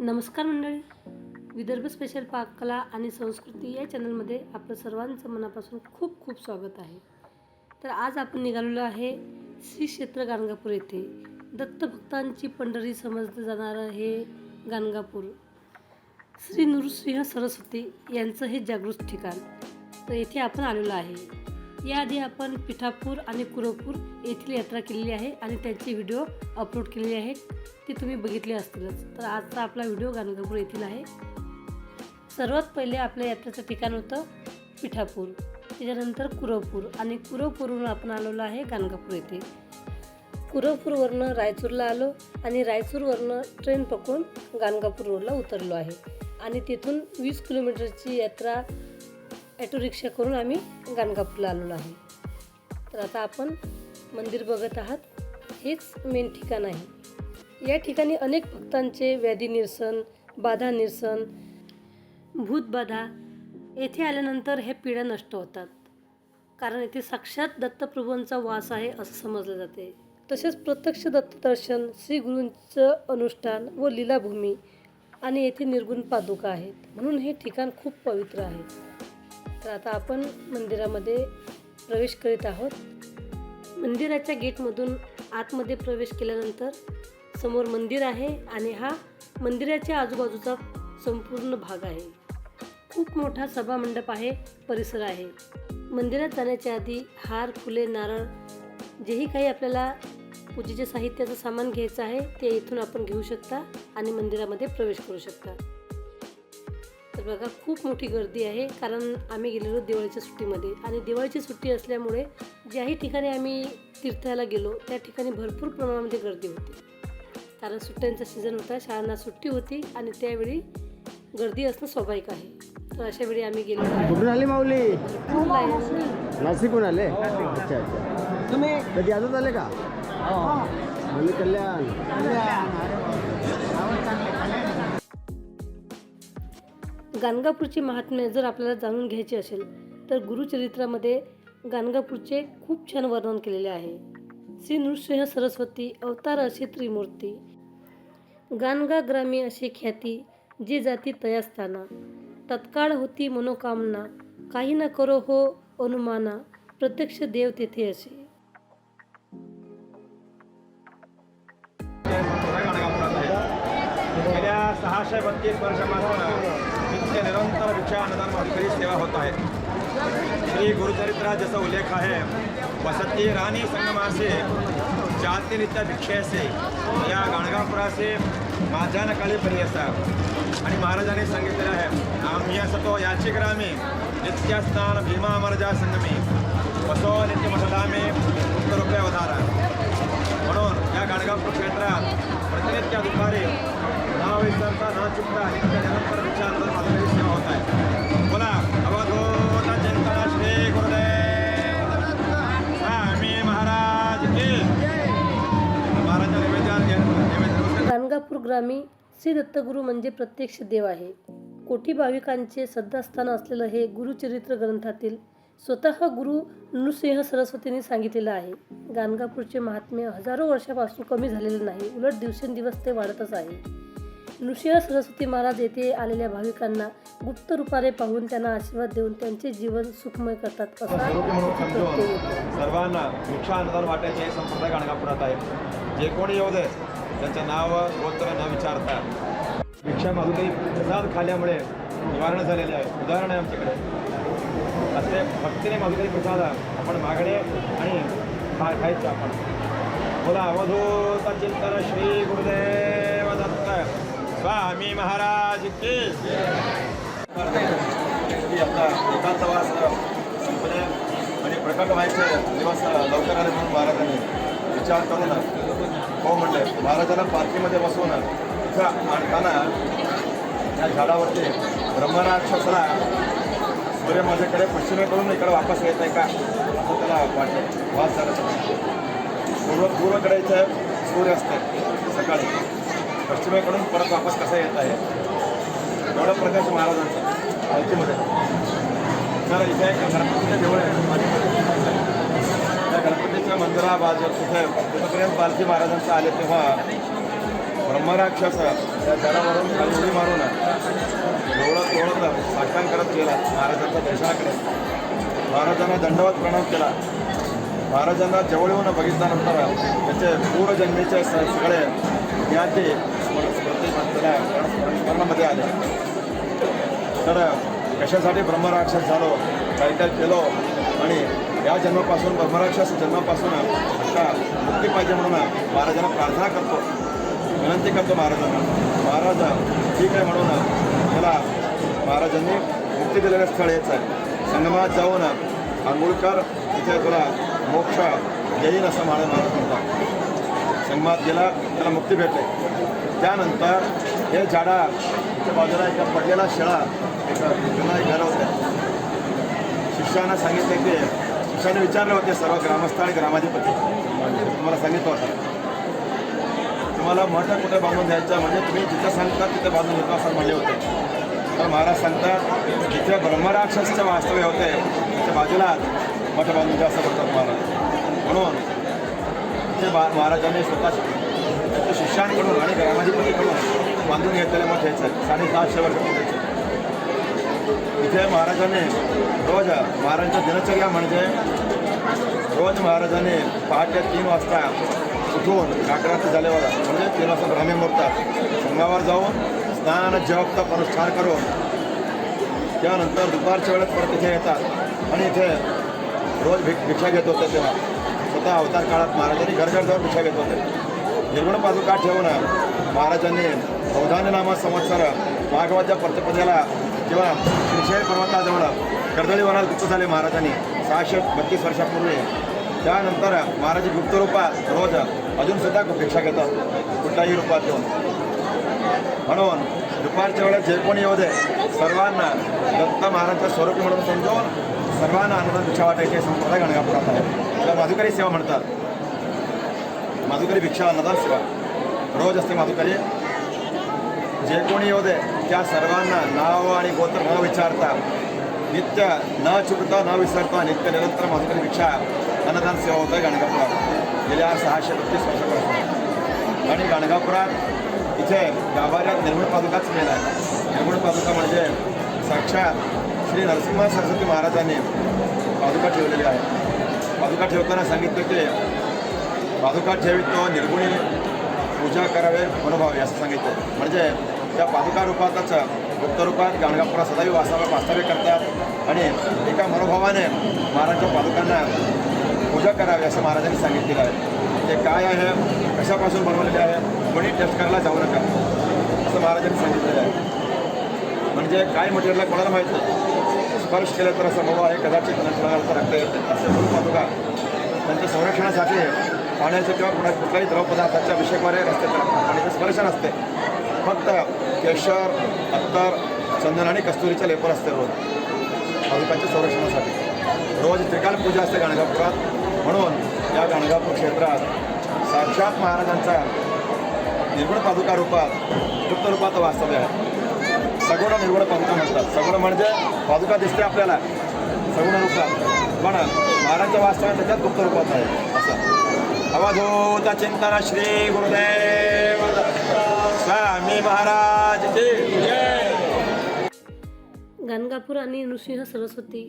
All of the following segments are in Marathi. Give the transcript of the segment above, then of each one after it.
नमस्कार मंडळी. विदर्भ स्पेशल पाककला आणि संस्कृती या चॅनलमध्ये आपलं सर्वांचं मनापासून खूप खूप स्वागत आहे. तर आज आपण निघालेलो आहे श्री क्षेत्र गाणगापूर येथे. दत्तभक्तांची पंढरी समजलं जाणारं हे गाणगापूर. श्री नृसिंह सरस्वती यांचं हे जागृत ठिकाण. तर येथे आपण आलेलो आहे. याआधी आपण पिठापूर आणि कुरपूर येथील यात्रा केलेली आहे आणि त्यांचे व्हिडिओ अपलोड केलेले आहेत. ते तुम्ही बघितले असतीलच. तर आजचा आपला व्हिडिओ गाणगापूर येथील आहे. सर्वात पहिले आपल्या यात्रेचं ठिकाण होतं पिठापूर. त्याच्यानंतर कुरवपूर आणि कुरवपूरवरून आपण आलेलो आहे गाणगापूर येथे. कुरवपूरवरनं रायचूरला आलो आणि रायचूरवरनं ट्रेन पकडून गाणगापूर रोडला उतरलो आहे. आणि तिथून वीस किलोमीटरची यात्रा ॲटो रिक्षा करून आम्ही गाणगापूरला आलेलो आहे. तर आता आपण मंदिर बघत आहात. हेच मेन ठिकाण आहे. या ठिकाणी अनेक भक्तांचे व्याधी निरसन बाधा निरसन भूतबाधा येथे आल्यानंतर हे पिढ्या नष्ट होतात. कारण येथे साक्षात दत्तप्रभूंचा वास आहे असं समजलं जाते. तसेच प्रत्यक्ष दत्तदर्शन श्री गुरूंचं अनुष्ठान व लीलाभूमी आणि येथे निर्गुण पादुका आहेत. म्हणून हे ठिकाण खूप पवित्र आहे. तर आता आपण मंदिरामध्ये प्रवेश करीत आहोत. मंदिराच्या गेटमधून आतमध्ये प्रवेश केल्यानंतर समोर मंदिर आहे आणि हा मंदिराच्या आजूबाजूचा संपूर्ण भाग आहे. खूप मोठा सभामंडप आहे परिसर आहे. मंदिरात जाण्याच्या आधी हार फुले नारळ जेही काही आपल्याला पूजेच्या साहित्याचं सामान घ्यायचं आहे ते इथून आपण घेऊ शकता आणि मंदिरामध्ये प्रवेश करू शकता. तर बघा खूप मोठी गर्दी आहे कारण आम्ही गेलेलो दिवाळीच्या सुट्टीमध्ये. आणि दिवाळीची सुट्टी असल्यामुळे ज्याही ठिकाणी आम्ही तीर्थाला गेलो त्या ठिकाणी भरपूर प्रमाणामध्ये गर्दी होती. कारण सुट्ट्यांचा सीझन होता शाळांना सुट्टी होती आणि त्यावेळी गर्दी असणं स्वाभाविक आहे. तर अशा वेळी आम्ही गेलो. कुठून आले माऊली? नाशिकहून आले. अच्छा अच्छा. तुम्ही? कधी आजच आले का? कल्याण. गाणगापूरची महात्म्य जर आपल्याला जाणून घ्यायची असेल तर गुरुचरित्रामध्ये गाणगापूरचे खूप छान वर्णन केलेले आहे. श्री नृसिंह सरस्वती अवतार अशी त्रिमूर्ती. गाणगा ग्रामी अशी ख्याती जी जाती तयास्थाना तत्काळ होती मनोकामना काही ना करो हो अनुमाना प्रत्यक्ष देव तेथे असे. गेल्या सहाशे बत्तीस वर्षापासून नित्य निरंतर भिक्षा अनुदान माधुकरी सेवा होत आहे श्री गुरुचरित्रा जसा उल्लेख आहे वसती राणी संगमासे जातीनित्य भिक्षेसे या गाणगापुरासे माझ्या नकाळी पर्यसा आणि महाराजांनी सांगितलेलं आहे आम्ही असतो याची ग्रामी नित्यस्थान भीमा अमरजा संगमी। वसो नित्य उत्तर रुपया अवधारा म्हणून या गाणगापूर क्षेत्रात प्रतिनित्य दुपारी ना विसरता न चुकता नित्य निरंतर विचार बोला अवधूत हो, श्री गुरुदेव. महाराज महाराज गाणगापूर ग्रामी श्री दत्तगुरु म्हणजे प्रत्यक्ष देव आहे. कोटी भाविकांचे श्रद्धास्थान असलेलं हे गुरुचरित्र ग्रंथातील स्वतः गुरु नृसिंह सरस्वतींनी सांगितलेलं आहे. गाणगापूरचे महात्म्य हजारो वर्षापासून कमी झालेले नाही उलट दिवसेंदिवस ते वाढतच आहे. नृसिंह सरस्वती महाराज येथे आलेल्या भाविकांना गुप्त रूपाने पाहून त्यांना आशीर्वाद देऊन त्यांचे जीवन सुखमय करतात. सर्वांना भिक्षा अनुदान वाटायचे हे संप्रदाय गाणगापुरात आहे. जे कोणी येऊ दे त्यांचं नाव गोत्र न विचारता. भिक्षा माधुरी प्रसाद खाल्ल्यामुळे निवारण झालेले आहे. उदाहरण आहे आमच्याकडे. असे भक्तीने माधुरी प्रसाद आपण मागणे आणि खा खायचं आपण. बोला अवधूत चिंतन श्री गुरुदेव दत्त. स्वामी महाराज की की आपला एकांतवास संपले. आणि प्रकट व्हायचे दिवस लवकर आले म्हणून महाराजांनी विचार करून हो म्हणले महाराजांना पालखीमध्ये बसवून तिथं आणताना त्या झाडावरती ब्रह्मराक्षसला सूर्य माझ्याकडे पश्चिमेकडून इकडे वापस येत आहे का? असं त्याला वाटलं. वास झाला. पूर्व पूर्वकडे इथे सूर्य असते सकाळी. पश्चिमेकडून परत वापस कसा येत आहे? एवढा प्रकाश महाराजांचा आयतीमध्ये तर इथे एक गणपतीचं देऊळ आहे. त्या गणपतीच्या मंदिराबाजू तिथे तिथपर्यंत पालखी महाराजांचं आले तेव्हा ब्रह्मराक्षस त्या दरावरून उडी मारून डोळत डोळत साष्टांग करत गेला महाराजांच्या दर्शनाकडे. महाराजांना दंडवत प्रणाम केला. महाराजांना जवळ येऊन बघितल्यानंतर त्याचे पूर्वजन्मीचे सगळे ज्ञाते स्मर- आले तर कशासाठी ब्रह्मराक्षस झालो? काय काय केलो? आणि या जन्मापासून ब्रह्मराक्षस जन्मापासून आता मुक्ती पाहिजे म्हणून महाराजांना प्रार्थना करतो. विनंती करतो महाराजांना. महाराज ठीक आहे म्हणून त्याला महाराजांनी मुक्ती दिलेलं स्थळ हेच आहे. संगमात जाऊन आंघोळकर तिथे तुला मोक्ष येईन असं महाराज महाराज म्हणतात. संगमात गेला त्याला मुक्ती भेटते. त्यानंतर हे झाडाच्या बाजूला एका पडलेला शेळा एका जुना घर होत्या शिष्यानं सांगितले की शिष्याने विचारले होते सर्व ग्रामस्थ आणि ग्रामाधिपती. तुम्हाला सांगितलं होतं. तुम्हाला मठ कुठे बांधून द्यायचं म्हणजे तुम्ही जिथं सांगता तिथे बांधून देतो असं म्हणले होते. तर महाराज सांगतात जिथे ब्रह्मराक्षसचं वास्तव्य होते त्याच्या बाजूला मठ बांधून द्या असं म्हणतात महाराज. म्हणून ते बा महाराजांनी स्वतः शिष्यांकडून आणि ग्रामाधिपतीकडून बांधून घेतलेल्या मठ हेच साडेसातशे वर्ष इथे महाराजांनी रोज महाराजांच्या दिनचर्या म्हणजे रोज महाराजांनी पहाटे तीन वाजता उठून काकरात झाल्यावर म्हणजे तीन वाजता ब्राह्मीमुहूर्तात संघावर जाऊन स्नान जप तप अनुष्ठान करून त्यानंतर दुपारच्या वेळेत परत इथे येतात. आणि इथे रोज भिक भिक्षा घेत होते तेव्हा. स्वतः अवतार काळात महाराजांनी घर घर जाऊन भिक्षा घेत होते. निर्गुण पादुका ठेवून महाराजांनी अवधाननामा संवत्सर भागवतच्या प्रतिपदेला किंवा श्रीशैल पर्वताजवळ कर्दळी वनात गुप्त झाले महाराजांनी सहाशे बत्तीस वर्षापूर्वी. त्यानंतर महाराज गुप्त रूपात रोज अजून सुद्धा भिक्षा घेतात. कुठल्याही रूपात येऊन. म्हणून दुपारच्या वेळेस जे कोणी येऊ दे सर्वांना दत्त महाराजचं स्वरूप म्हणून समजून सर्वांना आनंद भिक्षा वाटायची संप्रदाय गणगापुरात आहे त्याला माधुकरी सेवा म्हणतात. माधुकरी भिक्षा अन्नदान सेवा रोज असते माधुकरी. जे कोणी येऊ दे त्या सर्वांना नाव आणि गोत्र न विचारता नित्य न चुकता न विसरता नित्य निरंतर माधुकरी भिक्षा अन्नदान सेवा होतं गाणगापुरात. गेल्या सहाशे बत्तीस वर्षापासून. आणि गाणगापुरात इथे गाभाऱ्यात निर्मळ पादुकाच मेला आहे. निर्गुण पादुका म्हणजे साक्षात श्री नरसिंह सरस्वती महाराजांनी पादुका ठेवलेली आहे पादुका ठेवताना सांगितलं की पादुका तो निर्गुणी पूजा करावे मनोभावे असं सांगितलं. म्हणजे त्या पादुका रूपातच गुप्तरूपात गाणगापुरा सदैव वास्तव्य वास्तव्य करतात आणि एका मनोभावाने महाराजांच्या पादुकांना पूजा करावी असं महाराजांनी सांगितलेलं आहे. ते काय आहे? कशापासून बनवलेले आहे? कोणी टेस्ट करायला जाऊ नका असं महाराजांनी सांगितलेलं आहे. म्हणजे काय मटेरियलला कोणाला माहीत नाही? स्पर्श केलं तर असं भाऊ आहे कदाचित नंतर असं रक्त येते असे पादुका त्यांच्या संरक्षणासाठी पाण्याचं किंवा कुणा कुठल्याही द्रवपदार्थाच्या अभिषेकवारे असते तर पाण्याचं स्पर्श नसते. फक्त केशर अत्तर चंदन आणि कस्तुरीच्या लेपर असते रोज. भाविकांच्या संरक्षणासाठी. रोज त्रिकाल पूजा असते गाणगापुरात. म्हणून या गाणगापूर क्षेत्रात साक्षात महाराजांचा निर्गुण पादुका रूपात गुप्त रूपात वास्तव्य आहे. सगुण निर्गुण पादुका म्हणतात. सगुण म्हणजे पादुका दिसते आपल्याला. सगुण रूपात. पण महाराजांच्या वास्तव्य त्याच्यात गुप्त रूपात आहे. अवधूत चिंतन श्री गुरुदेव स्वामी महाराज गाणगापूर आणि नृसिंह सरस्वती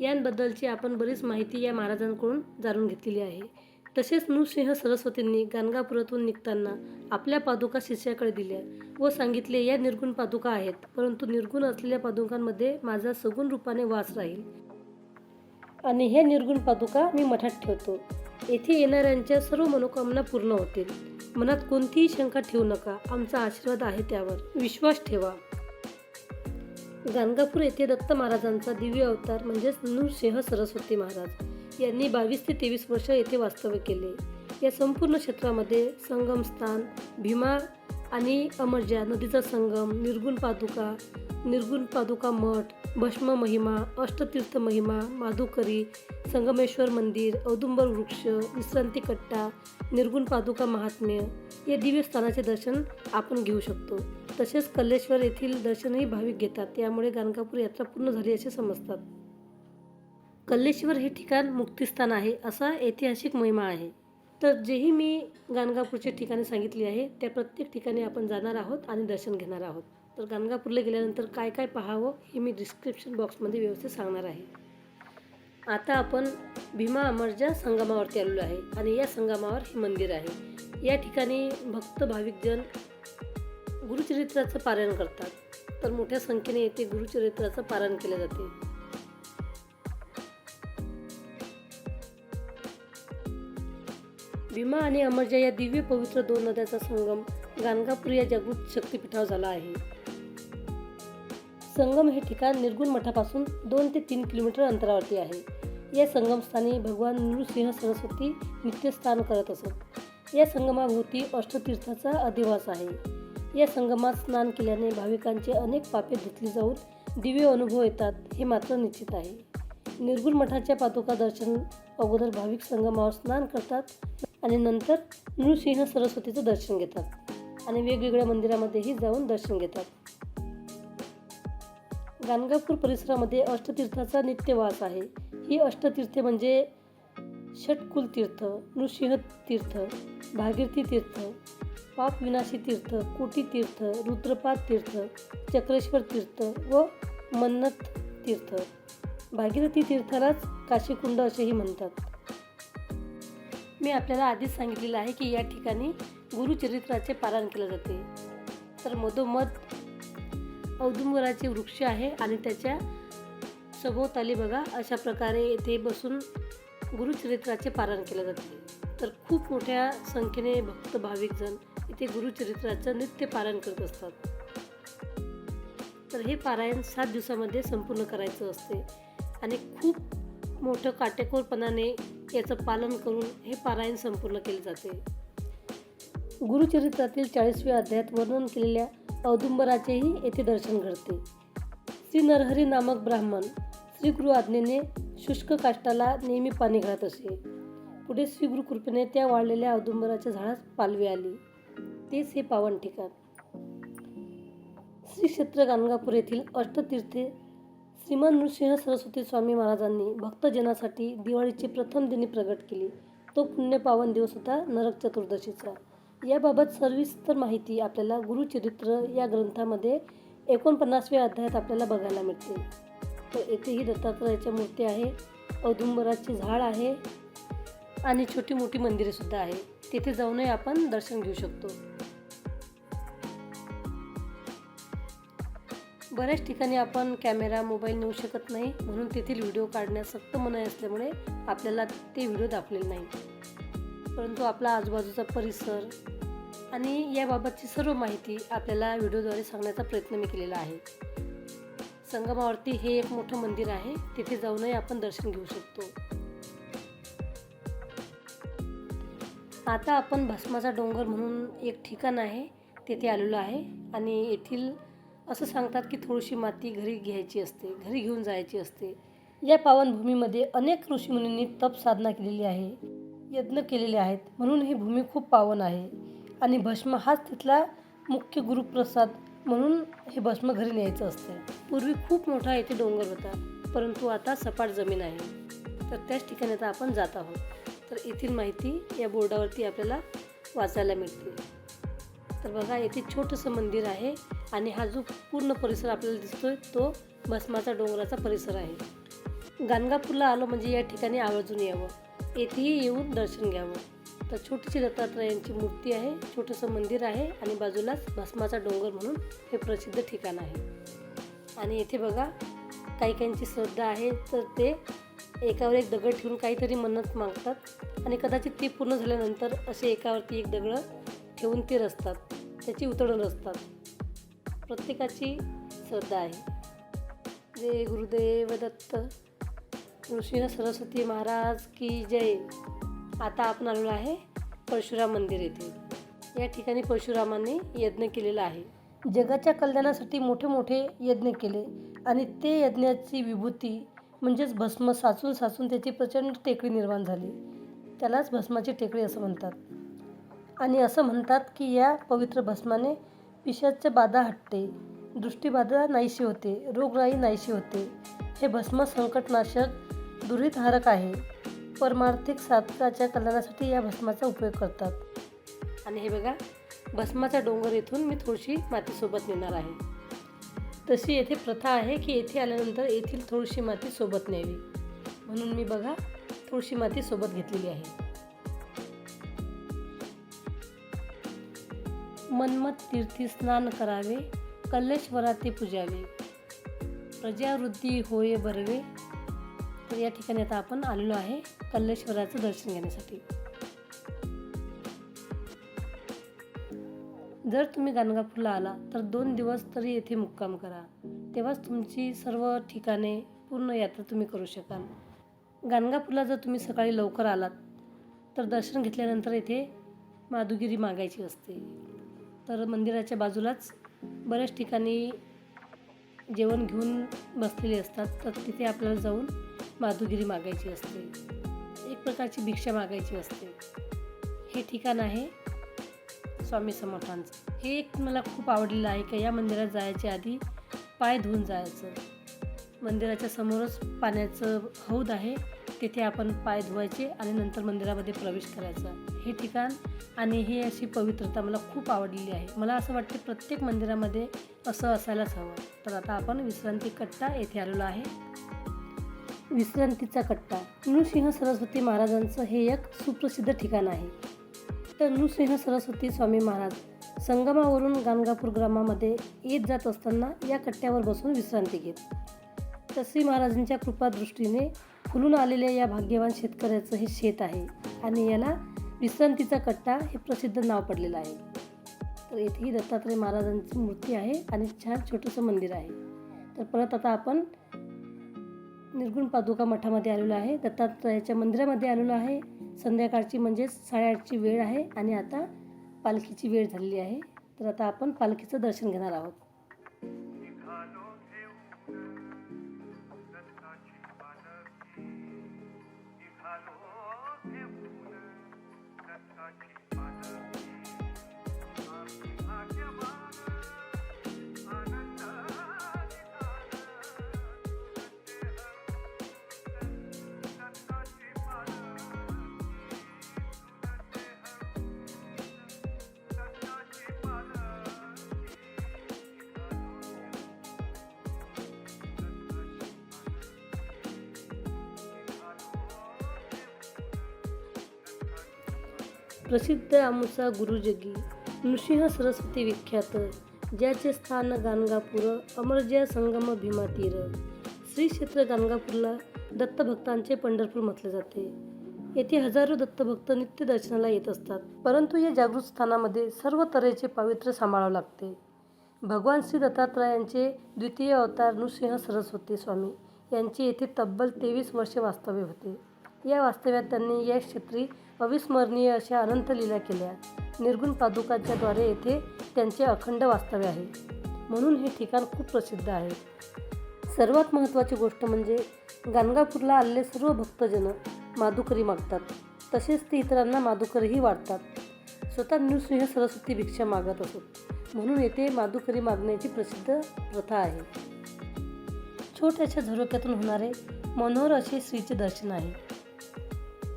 यांबद्दलची आपण बरीच माहिती या महाराजांकडून जाणून घेतलेली आहे. तसेच नृसिंह सरस्वतींनी गाणगापुरातून निघताना आपल्या पादुका शिष्याकडे दिल्या व सांगितले या निर्गुण पादुका आहेत परंतु निर्गुण असलेल्या पादुकांमध्ये माझा सगुण रूपाने वास राहील. आणि हे निर्गुण पादुका मी मठात ठेवतो. येथे येणाऱ्यांच्या सर्व मनोकामना पूर्ण होतील. मनात कोणतीही शंका ठेवू नका. आमचा आशीर्वाद आहे त्यावर. विश्वास ठेवा. गाणगापूर येथे दत्त महाराजांचा दिव्य अवतार म्हणजेच नृसिंह सरस्वती महाराज यांनी बावीस ते तेवीस वर्ष येथे वास्तव्य केले. या संपूर्ण क्षेत्रामध्ये संगमस्थान भीमा आणि अमरजा नदीचा संगम निर्गुण पादुका निर्गुण पादुका मठ भस्म महिमा अष्टतीर्थ महिमा माधुकरी संगमेश्वर मंदिर औदुंबर वृक्ष विश्रांती कट्टा निर्गुण पादुका महात्म्य या दिव्य स्थानाचे दर्शन आपण घेऊ शकतो. तसेच कल्लेश्वर येथील दर्शनही भाविक घेतात त्यामुळे गाणगापूर यात्रा पूर्ण झाली असे समजतात. कल्लेश्वर हे ठिकाण मुक्तिस्थान आहे असा ऐतिहासिक महिमा आहे. तर जेही मी गाणगापूरचे ठिकाणी सांगितली आहे त्या प्रत्येक ठिकाणी आपण जाणार आहोत आणि दर्शन घेणार आहोत. तर गाणगापूरला गेल्यानंतर काय काय पाहावं हे मी डिस्क्रिप्शन बॉक्समध्ये व्यवस्थित सांगणार आहे. आता आपण भीमा अमरजा संगमावरती आलेलो आहे आणि या संगमावर हे मंदिर आहे. या ठिकाणी भक्त भाविकजन गुरुचरित्राचं पारायण करतात. तर मोठ्या संख्येने येथे गुरुचरित्राचं पारायण केले जाते. भीमा आणि अमरजा या दिव्य पवित्र दोन नद्याचा संगम गाणगापूर या जागृत शक्तिपीठावर झाला आहे. संगम हे ठिकाण निर्गुण मठापासून दोन ते तीन किलोमीटर अंतरावरती आहे. या संगमस्थानी भगवान नृसिंह सरस्वती नित्यस्थान करत असत. या संगमाभोवती अष्टतीर्थाचा अधिवास आहे. या संगमात स्नान केल्याने भाविकांचे अनेक पापे धुतली जाऊन दिव्य अनुभव येतात हे मात्र निश्चित आहे. निर्गुण मठाच्या पादुका दर्शन अगोदर भाविक संगमावर स्नान करतात आणि नंतर नृसिंह सरस्वतीचं दर्शन घेतात आणि वेगवेगळ्या मंदिरामध्येही जाऊन दर्शन घेतात. गाणगापूर परिसरामध्ये अष्टतीर्थाचा नित्यवास आहे. ही अष्टतीर्थे म्हणजे षटकुल तीर्थ नृसिंह तीर्थ भागीरथी तीर्थ पापविनाशी तीर्थ कोटी तीर्थ रुद्रपाद तीर्थ चक्रेश्वर तीर्थ व मन्नत तीर्थ भागीरथी तीर्थालाच काशीकुंड असेही म्हणतात. मी आपल्याला आधीच सांगितलेलं आहे की या ठिकाणी गुरुचरित्राचे पालन केले जाते. तर मधोमध औदुंबराचे वृक्ष आहे आणि त्याच्या सभोवताली बघा अशा प्रकारे येथे बसून गुरुचरित्राचे पारण केले जाते. तर खूप मोठ्या संख्येने भक्त भाविकजण इथे गुरुचरित्राचं नित्य पारायण करत असतात. तर हे पारायण सात दिवसामध्ये संपूर्ण करायचं असते आणि खूप मोठं काटेकोरपणाने याचं पालन करून हे पारायण संपूर्ण केले जाते. गुरुचरित्रातील चाळीसव्या अध्यायात वर्णन केलेल्या औदुंबराचेही येथे दर्शन घडते. श्री नरहरी नामक ब्राह्मण श्री गुरु आज्ञेने शुष्क काष्टाला नेहमी पाणी घालत असे. पुढे श्रीगुरु कृपेने त्या वाळलेल्या औदुंबराच्या झाडास पालवी आली. तेच हे पावन ठिकाण. श्री क्षेत्र गाणगापूर येथील अष्टतीर्थे श्रीमान नृसिंह सरस्वती स्वामी महाराजांनी भक्तजनासाठी दिवाळीची प्रथम दिनी प्रगट केली. तो पुण्यपावन दिवस होता नरक चतुर्दशीचा. याबाबत सविस्तर माहिती आपल्याला गुरुचरित्र या ग्रंथामध्ये एकोणपन्नासव्या अध्यायात आपल्याला बघायला मिळते. तर येथेही दत्तात्रयाच्या मूर्ती आहे. औदुंबराचे झाड आहे. आणि छोटी मोठी मंदिरे सुद्धा आहे. तिथे जाऊनही आपण दर्शन घेऊ शकतो. बऱ्याच ठिकाणी आपण कॅमेरा मोबाईल नेऊ शकत नाही. म्हणून तेथील व्हिडिओ काढण्यास सक्त मनाई असल्यामुळे आपल्याला ते व्हिडिओ दाखवलेले नाही परंतु आपला आजूबाजूचा परिसर आणि याबाबतची सर्व माहिती आपल्याला व्हिडिओद्वारे सांगण्याचा प्रयत्न मी केलेला आहे. संगमावरती हे एक मोठं मंदिर आहे. तिथे जाऊनही आपण दर्शन घेऊ शकतो. आता आपण भस्माचा डोंगर म्हणून एक ठिकाण आहे. तेथे आलेलो आहे आणि येथील असं सांगतात की थोडीशी माती घरी घ्यायची असते घरी घेऊन जायची असते. या पावनभूमीमध्ये अनेक ऋषीमुनींनी तप साधना केलेली आहे. यज्ञ केलेले आहेत. म्हणून ही भूमी खूप पावन आहे. आणि भस्म हाच तिथला मुख्य गुरुप्रसाद म्हणून हे भस्म घरी न्यायचं असते. पूर्वी खूप मोठा येथे डोंगर होता. परंतु आता सपाट जमीन आहे. तर त्याच ठिकाणी आता आपण जात आहोत. तर येथील माहिती या बोर्डावरती आपल्याला वाचायला मिळते. तर बघा येथे छोटंसं मंदिर आहे आणि हा जो पूर्ण परिसर आपल्याला दिसतोय तो भस्माचा डोंगराचा परिसर आहे. गाणगापूरला आलो म्हणजे या ठिकाणी आवर्जून यावं. येथेही येऊन दर्शन घ्यावं. तर छोटीशी दत्तात्रयांची मूर्ती आहे छोटंसं मंदिर आहे आणि बाजूलाच भस्माचा डोंगर म्हणून हे प्रसिद्ध ठिकाण आहे. आणि येथे बघा काही काहींची श्रद्धा आहे तर ते एकावर एक दगड ठेवून काहीतरी मन्नत मागतात आणि कदाचित ते पूर्ण झाल्यानंतर असे एकावरती एक दगडं ठेवून ते रचतात त्याची उतरण रचतात. प्रत्येकाची श्रद्धा आहे. जय गुरुदेव दत्त. कृष्ण सरस्वती महाराज की जय आता आपण आलेलो आहे परशुराम मंदिर येथे. या ठिकाणी परशुरामांनी यज्ञ केलेला आहे. जगाच्या कल्याणासाठी मोठे मोठे यज्ञ केले आणि ते यज्ञाची विभूती म्हणजेच भस्म साचून साचून त्याची प्रचंड टेकडी निर्माण झाली. त्यालाच भस्माची टेकडी असं म्हणतात. आणि असं म्हणतात की या पवित्र भस्माने पिशाच्या बाधा हटते दृष्टीबाधा नाहीशी होते रोगराई नाहीशी होते. हे भस्म संकटनाशक दुरीतहारक आहे. परमार्थिक साधकाच्या कल्याणासाठी या भस्माचा उपयोग करतात. आणि हे बघा भस्माचा डोंगर येथून मी थोडीशी मातीसोबत नेणार आहे. तशी येथे प्रथा आहे की येथे आल्यानंतर येथील थोडीशी माती सोबत न्यावी. म्हणून मी बघा थोडीशी माती सोबत घेतलेली आहे. मन्मथ तीर्थी स्नान करावे कल्लेश्वराते पूजावे. प्रजावृद्धी होय बरवे तर या ठिकाणी आता आपण आलेलो आहे कल्लेश्वराचं दर्शन घेण्यासाठी. जर तुम्ही गाणगापूरला आला तर दोन दिवस तरी येथे मुक्काम करा. तेव्हाच तुमची सर्व ठिकाणे पूर्ण यात्रा तुम्ही करू शकाल. गाणगापूरला जर तुम्ही सकाळी लवकर आलात तर दर्शन घेतल्यानंतर येथे माधुगिरी मागायची असते. तर मंदिराच्या बाजूलाच बऱ्याच ठिकाणी जेवण घेऊन बसलेले असतात तर तिथे आपल्याला जाऊन माधुगिरी मागायची असते. एक प्रकारची भिक्षा मागायची असते. हे ठिकाण आहे स्वामी समर्थांचं. हे एक मला खूप आवडलेलं आहे का या मंदिरात जायच्या आधी पाय धुवून जायचं. मंदिराच्या समोरच पाण्याचं हौद आहे. तिथे आपण पाय धुवायचे आणि नंतर मंदिरामध्ये प्रवेश करायचा. हे ठिकाण आणि ही अशी पवित्रता मला खूप आवडलेली आहे. मला असं वाटते प्रत्येक मंदिरामध्ये असं असायलाच हवं. तर आता आपण विश्रांती कट्टा येथे आलेलो आहे. विश्रांतीचा कट्टा. नृसिंह सरस्वती महाराजांचं हे एक सुप्रसिद्ध ठिकाण आहे. तर नृसिंह सरस्वती स्वामी महाराज संगमावरून गाणगापूर ग्रामामध्ये येत जात असताना या कट्ट्यावर बसून विश्रांती घेत. तर श्री महाराजांच्या कृपादृष्टीने फुलून आलेल्या या भाग्यवान शेतकऱ्याचं हे शेत आहे आणि याला विश्रांतीचा कट्टा हे प्रसिद्ध नाव पडलेलं आहे. तर येथेही दत्तात्रय महाराजांची मूर्ती आहे आणि छान छोटंसं मंदिर आहे. तर परत आता आपण निर्गुण पादुका मठामध्ये आलेलो आहे. दत्तात्रयाच्या मंदिरामध्ये आलेलो आहे. संध्याकाळची म्हणजेच साडेआठची वेळ आहे आणि आता पालखीची वेळ झालेली आहे. तर आता आपण पालखीचं दर्शन घेणार आहोत. प्रसिद्ध आमुचा गुरुजगी नृसिंह सरस्वती विख्यात ज्याचे स्थान गाणगापूर अमरज्या संगम भीमातीर श्री क्षेत्र गाणगापूरला दत्तभक्तांचे पंढरपूर म्हटले जाते. येथे हजारो दत्तभक्त नित्य दर्शनाला येत असतात परंतु या जागृत स्थानामध्ये सर्व तऱ्हेचे पावित्र्य सांभाळावं लागते. भगवान श्री दत्तात्रयांचे द्वितीय अवतार नृसिंह सरस्वती स्वामी यांचे येथे तब्बल तेवीस वर्षे वास्तव्य होते. या वास्तव्यात त्यांनी या क्षेत्री अविस्मरणीय अशा अनंत लीला केल्या. निर्गुण पादुकांच्याद्वारे येथे त्यांचे अखंड वास्तव्य आहे. म्हणून हे ठिकाण खूप प्रसिद्ध आहे. सर्वात महत्त्वाची गोष्ट म्हणजे गाणगापूरला आलेले सर्व भक्तजन माधुकरी मागतात. तसेच ते इतरांना माधुकरीही वाटतात स्वतः नृसिंह सरस्वती भिक्षा मागत असत म्हणून येथे माधुकरी मागण्याची प्रसिद्ध प्रथा आहे. छोट्याशा झरोक्यातून होणारे मनोहर असे श्रीचे दर्शन आहे.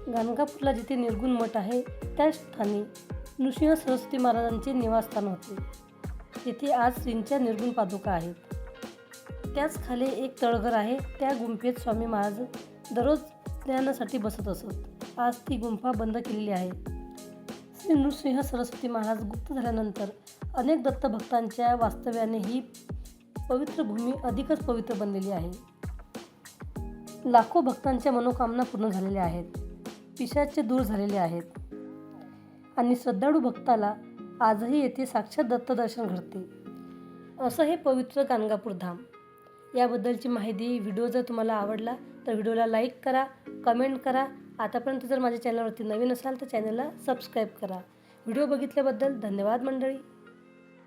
गाणगापूरला जिथे निर्गुण मठ आहे त्याच स्थानी नृसिंह सरस्वती महाराजांचे निवासस्थान होते. तेथे आज श्रींच्या निर्गुण पादुका आहेत. त्याच खाली एक तळघर आहे त्या गुंफेत स्वामी महाराज दररोज ज्ञानासाठी बसत असत. आज ती गुंफा बंद केलेली आहे. श्री नृसिंह सरस्वती महाराज गुप्त झाल्यानंतर अनेक दत्तभक्तांच्या वास्तव्याने ही पवित्र भूमी अधिकच पवित्र बनलेली आहे. लाखो भक्तांच्या मनोकामना पूर्ण झालेल्या आहेत. पिशाचे दूर झालेले आहेत. आणि श्रद्धाळू भक्ताला आजही येथे साक्षात दत्तदर्शन घडते. असं हे पवित्र गाणगापूर धाम. याबद्दलची माहिती व्हिडिओ जर तुम्हाला आवडला तर व्हिडिओला लाईक करा कमेंट करा. आतापर्यंत जर माझ्या चॅनलवरती नवीन असाल तर चॅनलला सबस्क्राईब करा. व्हिडिओ बघितल्याबद्दल धन्यवाद मंडळी.